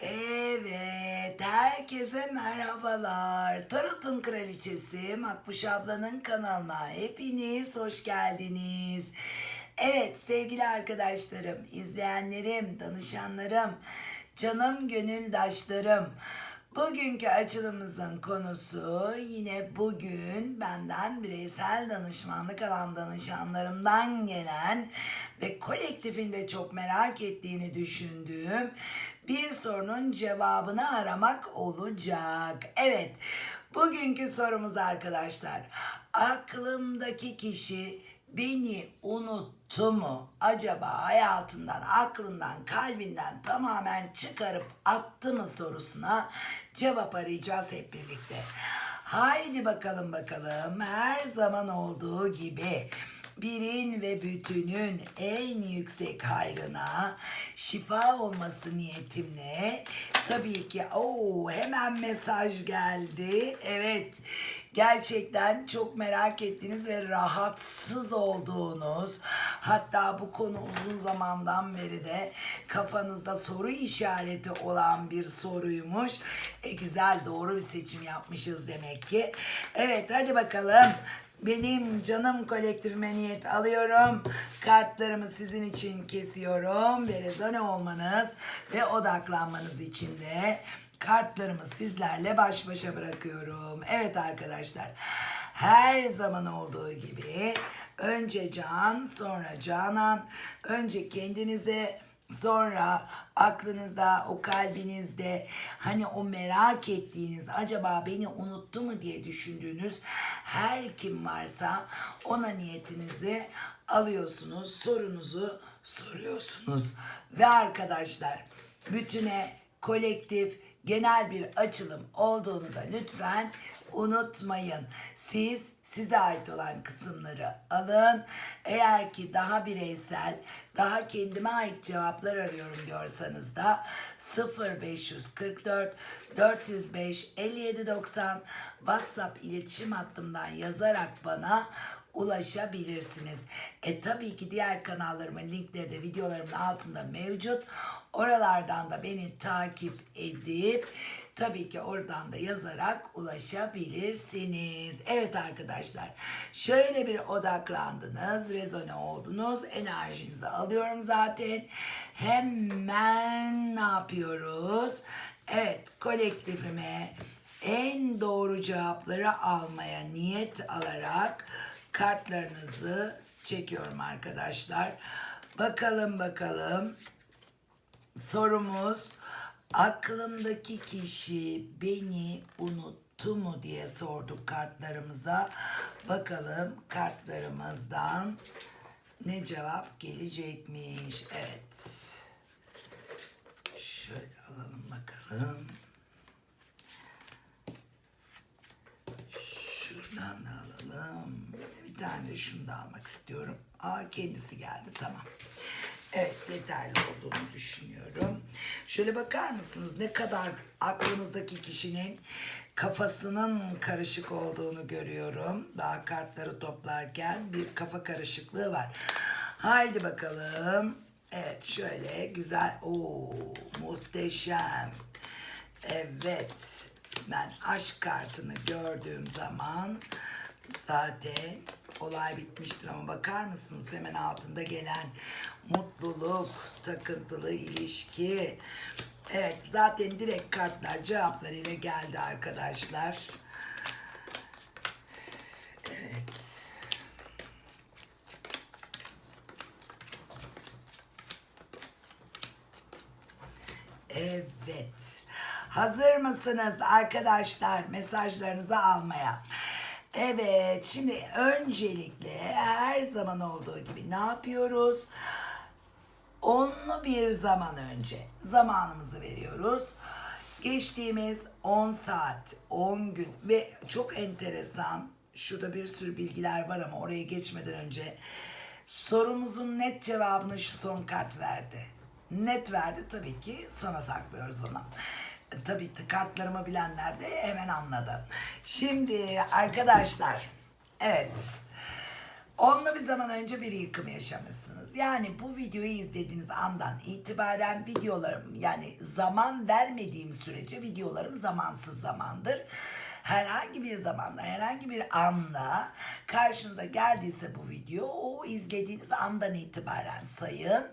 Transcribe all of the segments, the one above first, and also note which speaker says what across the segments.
Speaker 1: Evet, herkese merhabalar. Tarot'un kraliçesi Makbuş ablanın kanalına hepiniz hoş geldiniz. Evet sevgili arkadaşlarım, izleyenlerim, danışanlarım, canım gönüldaşlarım. Bugünkü açılımımızın konusu yine bugün benden bireysel danışmanlık alan danışanlarımdan gelen ve kolektifinde çok merak ettiğini düşündüğüm bir sorunun cevabını aramak olacak. Evet, bugünkü sorumuz arkadaşlar. Aklımdaki kişi beni unuttu mu? Acaba hayatından, aklından, kalbinden tamamen çıkarıp attı mı sorusuna cevap arayacağız hep birlikte. Haydi bakalım bakalım her zaman olduğu gibi birin ve bütünün en yüksek hayrına şifa olması niyetimle tabii ki o hemen mesaj geldi. Evet gerçekten çok merak ettiğiniz ve rahatsız olduğunuz hatta bu konu uzun zamandan beri de kafanızda soru işareti olan bir soruymuş. E güzel doğru bir seçim yapmışız demek ki. Evet hadi bakalım. Benim canım kolektifime niyet alıyorum. Kartlarımı sizin için kesiyorum ve rezone olmanız ve odaklanmanız için de kartlarımı sizlerle baş başa bırakıyorum. Evet arkadaşlar. Her zaman olduğu gibi önce can, sonra canan, önce kendinize Sonra aklınızda, o kalbinizde hani o merak ettiğiniz acaba beni unuttu mu diye düşündüğünüz her kim varsa ona niyetinizi alıyorsunuz, sorunuzu soruyorsunuz. Ve arkadaşlar bütüne kolektif genel bir açılım olduğunu da lütfen unutmayın. Siz size ait olan kısımları alın. Eğer ki daha bireysel, daha kendime ait cevaplar arıyorum diyorsanız da 0544 405 5790 WhatsApp iletişim hattımdan yazarak bana ulaşabilirsiniz. E tabii ki diğer kanallarımın linkleri de videolarımın altında mevcut. Oralardan da beni takip edip tabii ki oradan da yazarak ulaşabilirsiniz. Evet arkadaşlar şöyle bir odaklandınız, rezone oldunuz, enerjinizi alıyorum zaten. Hemen ne yapıyoruz? Evet kolektifime en doğru cevapları almaya niyet alarak kartlarınızı çekiyorum arkadaşlar. Bakalım bakalım. Sorumuz aklımdaki kişi beni unuttu mu diye sorduk kartlarımıza. Bakalım kartlarımızdan ne cevap gelecekmiş. Evet. Şöyle alalım bakalım. Şuradan da alalım. Bir tane de şunu da almak istiyorum. Aa kendisi geldi tamam. Evet yeterli olduğunu düşünüyorum. Şöyle bakar mısınız ne kadar aklınızdaki kişinin kafasının karışık olduğunu görüyorum. Daha kartları toplarken bir kafa karışıklığı var. Haydi bakalım. Evet şöyle güzel. Oo muhteşem. Evet. Ben aşk kartını gördüğüm zaman zaten olay bitmiştir ama bakar mısınız hemen altında gelen mutluluk, takıntılı ilişki. Evet zaten direkt kartlar cevaplarıyla geldi arkadaşlar. Evet. Evet. Hazır mısınız arkadaşlar mesajlarınızı almaya? Evet, şimdi öncelikle her zaman olduğu gibi ne yapıyoruz? Onlu bir zaman önce zamanımızı veriyoruz. Geçtiğimiz 10 saat, 10 gün ve çok enteresan, şurada bir sürü bilgiler var ama oraya geçmeden önce sorumuzun net cevabını şu son kart verdi. Net verdi tabii ki sana saklıyoruz onu. Tabii kartlarımı bilenler de hemen anladı. Şimdi arkadaşlar, evet. Onunla bir zaman önce bir yıkım yaşamışsınız. Yani bu videoyu izlediğiniz andan itibaren videolarım yani zaman vermediğim sürece videolarım zamansız zamandır. Herhangi bir zamanda, herhangi bir anda karşınıza geldiyse bu video o izlediğiniz andan itibaren sayın.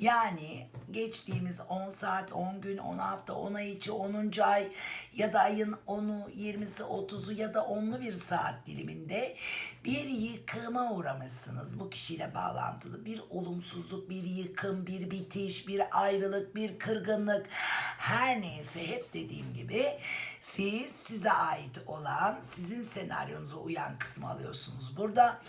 Speaker 1: Yani geçtiğimiz 10 saat, 10 gün, 10 hafta, 10 ay içi, 10. ay ya da ayın 10'u, 20'si, 30'u ya da 10'lu bir saat diliminde bir yıkıma uğramışsınız. Bu kişiyle bağlantılı bir olumsuzluk, bir yıkım, bir bitiş, bir ayrılık, bir kırgınlık her neyse hep dediğim gibi siz size ait olan sizin senaryonuza uyan kısmı alıyorsunuz. Burada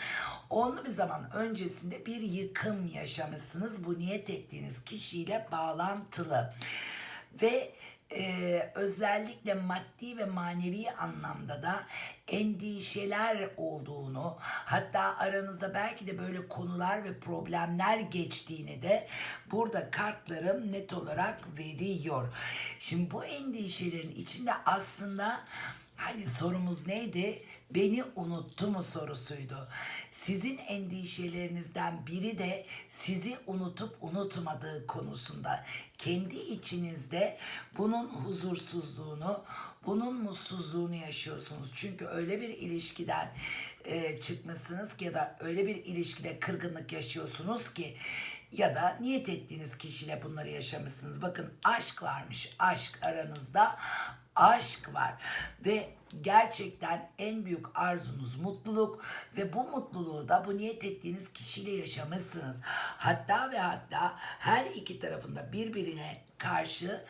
Speaker 1: onlu bir zaman öncesinde bir yıkım yaşamışsınız. Bu niyet ettiğiniz kişiyle bağlantılı. Ve e, özellikle maddi ve manevi anlamda da endişeler olduğunu hatta aranızda belki de böyle konular ve problemler geçtiğini de burada kartlarım net olarak veriyor. Şimdi bu endişelerin içinde aslında hani sorumuz neydi? Beni unuttu mu sorusuydu. Sizin endişelerinizden biri de sizi unutup unutmadığı konusunda kendi içinizde bunun huzursuzluğunu, bunun mutsuzluğunu yaşıyorsunuz. Çünkü öyle bir ilişkiden e, çıkmışsınız ki ya da öyle bir ilişkide kırgınlık yaşıyorsunuz ki ya da niyet ettiğiniz kişiyle bunları yaşamışsınız. Bakın aşk varmış, aşk aranızda aşk var ve gerçekten en büyük arzunuz mutluluk ve bu mutluluğu da bu niyet ettiğiniz kişiyle yaşamışsınız. Hatta ve hatta her iki tarafında birbirine karşı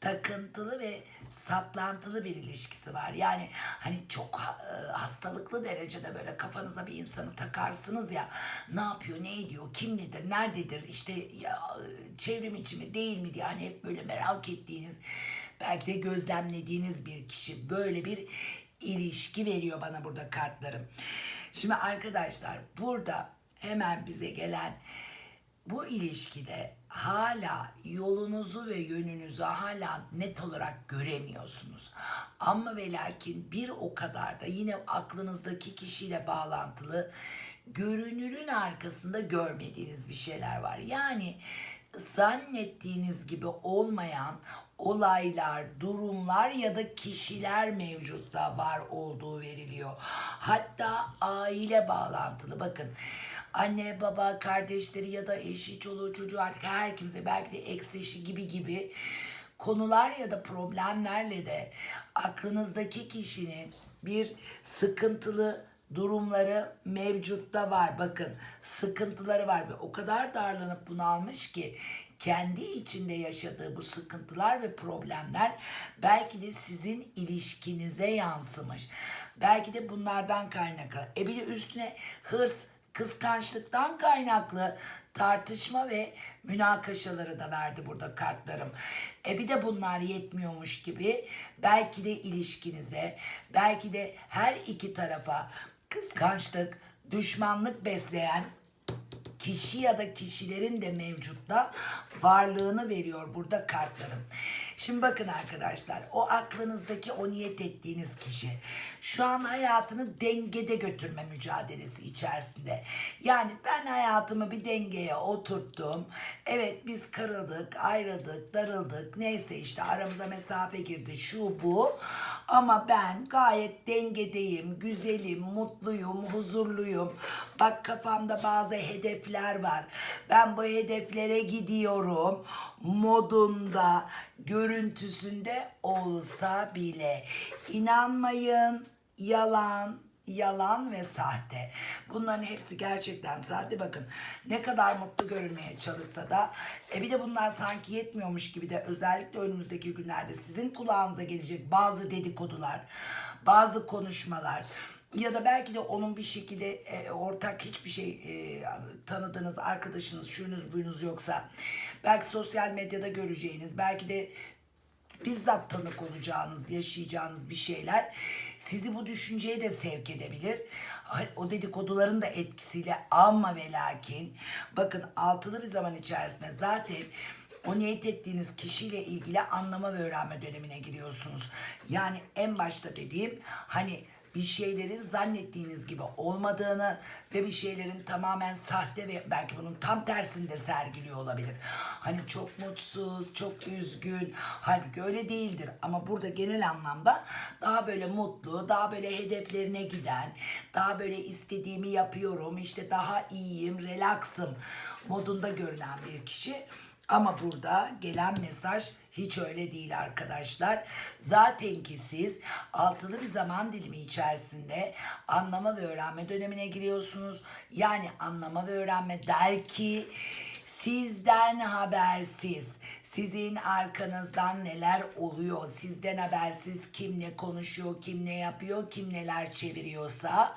Speaker 1: takıntılı ve saplantılı bir ilişkisi var. Yani hani çok e, hastalıklı derecede böyle kafanıza bir insanı takarsınız ya ne yapıyor, ne ediyor, kim nedir, nerededir, işte ya, e, çevrim içi mi değil mi diye hani hep böyle merak ettiğiniz belki de gözlemlediğiniz bir kişi böyle bir ilişki veriyor bana burada kartlarım. Şimdi arkadaşlar burada hemen bize gelen bu ilişkide hala yolunuzu ve yönünüzü hala net olarak göremiyorsunuz. Ama ve lakin bir o kadar da yine aklınızdaki kişiyle bağlantılı görünürün arkasında görmediğiniz bir şeyler var. Yani zannettiğiniz gibi olmayan olaylar, durumlar ya da kişiler mevcutta var olduğu veriliyor. Hatta aile bağlantılı bakın anne baba kardeşleri ya da eşi çoluğu çocuğu artık her kimse belki de ex eşi gibi gibi konular ya da problemlerle de aklınızdaki kişinin bir sıkıntılı durumları mevcutta var. Bakın sıkıntıları var ve o kadar darlanıp bunalmış ki kendi içinde yaşadığı bu sıkıntılar ve problemler belki de sizin ilişkinize yansımış. Belki de bunlardan kaynaklı. E bir de üstüne hırs, kıskançlıktan kaynaklı tartışma ve münakaşaları da verdi burada kartlarım. E bir de bunlar yetmiyormuş gibi belki de ilişkinize, belki de her iki tarafa kıskançlık, düşmanlık besleyen kişi ya da kişilerin de mevcutta varlığını veriyor burada kartlarım. Şimdi bakın arkadaşlar o aklınızdaki o niyet ettiğiniz kişi şu an hayatını dengede götürme mücadelesi içerisinde. Yani ben hayatımı bir dengeye oturttum. Evet biz kırıldık, ayrıldık, darıldık. Neyse işte aramıza mesafe girdi şu bu. Ama ben gayet dengedeyim, güzelim, mutluyum, huzurluyum. Bak kafamda bazı hedefler var. Ben bu hedeflere gidiyorum modunda, görüntüsünde olsa bile. İnanmayın, yalan, yalan ve sahte. Bunların hepsi gerçekten sahte. Bakın ne kadar mutlu görünmeye çalışsa da e bir de bunlar sanki yetmiyormuş gibi de özellikle önümüzdeki günlerde sizin kulağınıza gelecek bazı dedikodular, bazı konuşmalar ya da belki de onun bir şekilde e, ortak hiçbir şey e, tanıdığınız arkadaşınız, şuyunuz buyunuz yoksa belki sosyal medyada göreceğiniz, belki de bizzat tanık olacağınız, yaşayacağınız bir şeyler sizi bu düşünceye de sevk edebilir. O dedikoduların da etkisiyle ama ve lakin bakın altılı bir zaman içerisinde zaten o niyet ettiğiniz kişiyle ilgili anlama ve öğrenme dönemine giriyorsunuz. Yani en başta dediğim hani bir şeylerin zannettiğiniz gibi olmadığını ve bir şeylerin tamamen sahte ve belki bunun tam tersini de sergiliyor olabilir. Hani çok mutsuz, çok üzgün. Halbuki öyle değildir. Ama burada genel anlamda daha böyle mutlu, daha böyle hedeflerine giden, daha böyle istediğimi yapıyorum, işte daha iyiyim, relaxım modunda görünen bir kişi. Ama burada gelen mesaj hiç öyle değil arkadaşlar. Zaten ki siz altılı bir zaman dilimi içerisinde anlama ve öğrenme dönemine giriyorsunuz. Yani anlama ve öğrenme der ki sizden habersiz, sizin arkanızdan neler oluyor, sizden habersiz kim ne konuşuyor, kim ne yapıyor, kim neler çeviriyorsa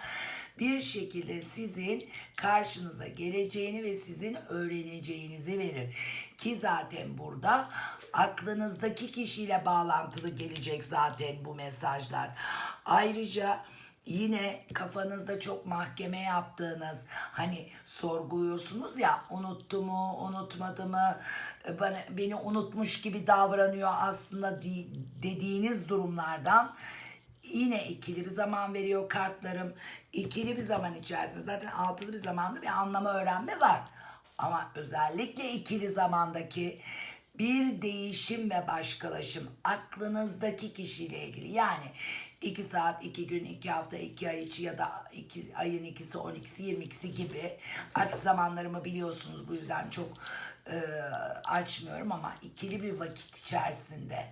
Speaker 1: bir şekilde sizin karşınıza geleceğini ve sizin öğreneceğinizi verir. Ki zaten burada aklınızdaki kişiyle bağlantılı gelecek zaten bu mesajlar. Ayrıca yine kafanızda çok mahkeme yaptığınız hani sorguluyorsunuz ya unuttu mu unutmadı mı bana beni unutmuş gibi davranıyor aslında di- dediğiniz durumlardan yine ikili bir zaman veriyor kartlarım. İkili bir zaman içerisinde zaten altılı bir zamanda bir anlama öğrenme var. Ama özellikle ikili zamandaki bir değişim ve başkalaşım aklınızdaki kişiyle ilgili. Yani 2 saat, 2 gün, 2 hafta, 2 ay içi ya da iki, ayın ikisi, 12'si, 22'si gibi artık zamanlarımı biliyorsunuz bu yüzden çok e, açmıyorum ama ikili bir vakit içerisinde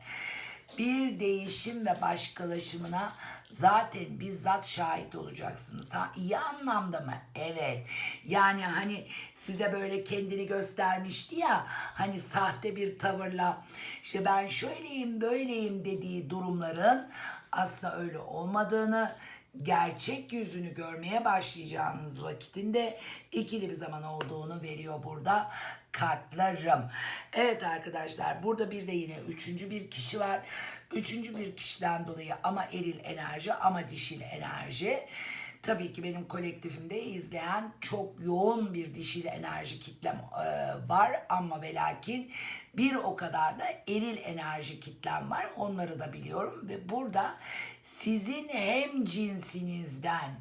Speaker 1: bir değişim ve başkalaşımına zaten bizzat şahit olacaksınız. Ha iyi anlamda mı? Evet. Yani hani size böyle kendini göstermişti ya hani sahte bir tavırla işte ben şöyleyim böyleyim dediği durumların aslında öyle olmadığını gerçek yüzünü görmeye başlayacağınız vakitinde ikili bir zaman olduğunu veriyor burada kartlarım. Evet arkadaşlar burada bir de yine üçüncü bir kişi var. Üçüncü bir kişiden dolayı ama eril enerji ama dişil enerji. Tabii ki benim kolektifimde izleyen çok yoğun bir dişil enerji kitlem e, var ama ve lakin bir o kadar da eril enerji kitlem var. Onları da biliyorum ve burada sizin hem cinsinizden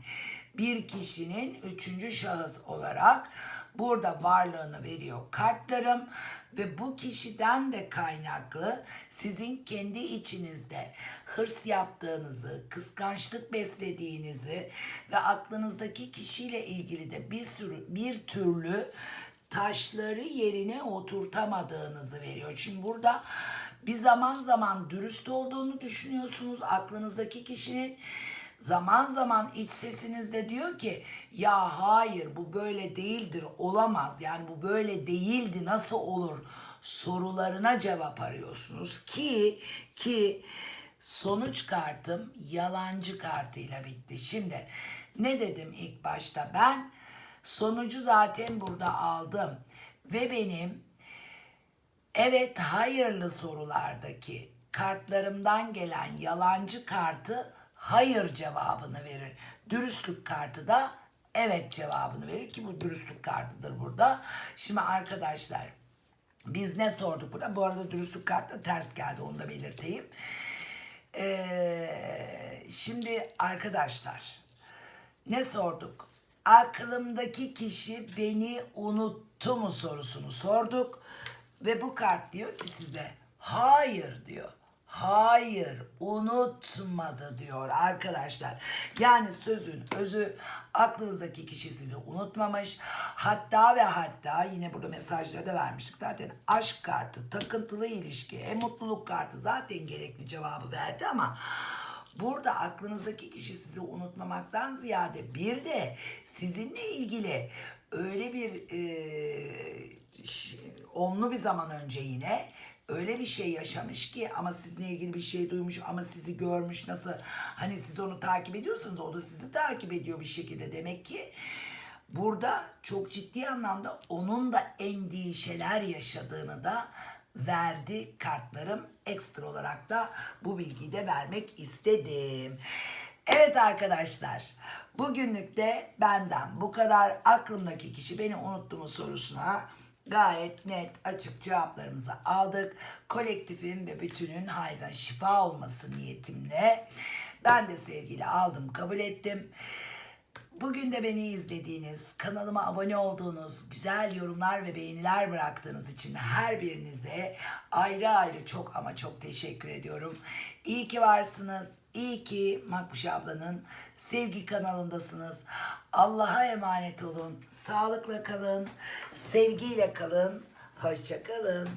Speaker 1: bir kişinin üçüncü şahıs olarak burada varlığını veriyor kartlarım ve bu kişiden de kaynaklı sizin kendi içinizde hırs yaptığınızı, kıskançlık beslediğinizi ve aklınızdaki kişiyle ilgili de bir sürü bir türlü taşları yerine oturtamadığınızı veriyor. Şimdi burada bir zaman zaman dürüst olduğunu düşünüyorsunuz aklınızdaki kişinin zaman zaman iç sesinizde diyor ki ya hayır bu böyle değildir olamaz. Yani bu böyle değildi nasıl olur? sorularına cevap arıyorsunuz. Ki ki sonuç kartım yalancı kartıyla bitti. Şimdi ne dedim ilk başta? Ben sonucu zaten burada aldım. Ve benim Evet hayırlı sorulardaki kartlarımdan gelen yalancı kartı hayır cevabını verir. Dürüstlük kartı da evet cevabını verir ki bu dürüstlük kartıdır burada. Şimdi arkadaşlar biz ne sorduk burada? Bu arada dürüstlük kartı da ters geldi onu da belirteyim. Ee, şimdi arkadaşlar ne sorduk? Aklımdaki kişi beni unuttu mu sorusunu sorduk. Ve bu kart diyor ki size hayır diyor. Hayır unutmadı diyor arkadaşlar. Yani sözün özü aklınızdaki kişi sizi unutmamış. Hatta ve hatta yine burada mesajları da vermiştik. Zaten aşk kartı, takıntılı ilişki, e, mutluluk kartı zaten gerekli cevabı verdi ama Burada aklınızdaki kişi sizi unutmamaktan ziyade bir de sizinle ilgili öyle bir e, onlu bir zaman önce yine öyle bir şey yaşamış ki ama sizinle ilgili bir şey duymuş ama sizi görmüş nasıl hani siz onu takip ediyorsanız o da sizi takip ediyor bir şekilde demek ki burada çok ciddi anlamda onun da endişeler yaşadığını da verdi kartlarım. Ekstra olarak da bu bilgiyi de vermek istedim. Evet arkadaşlar bugünlük de benden bu kadar aklımdaki kişi beni unuttu mu sorusuna gayet net açık cevaplarımızı aldık. Kolektifin ve bütünün hayra şifa olması niyetimle Ben de sevgiyle aldım, kabul ettim. Bugün de beni izlediğiniz, kanalıma abone olduğunuz, güzel yorumlar ve beğeniler bıraktığınız için her birinize ayrı ayrı çok ama çok teşekkür ediyorum. İyi ki varsınız. İyi ki Makbuş ablanın sevgi kanalındasınız. Allah'a emanet olun. Sağlıkla kalın. Sevgiyle kalın. Hoşça kalın.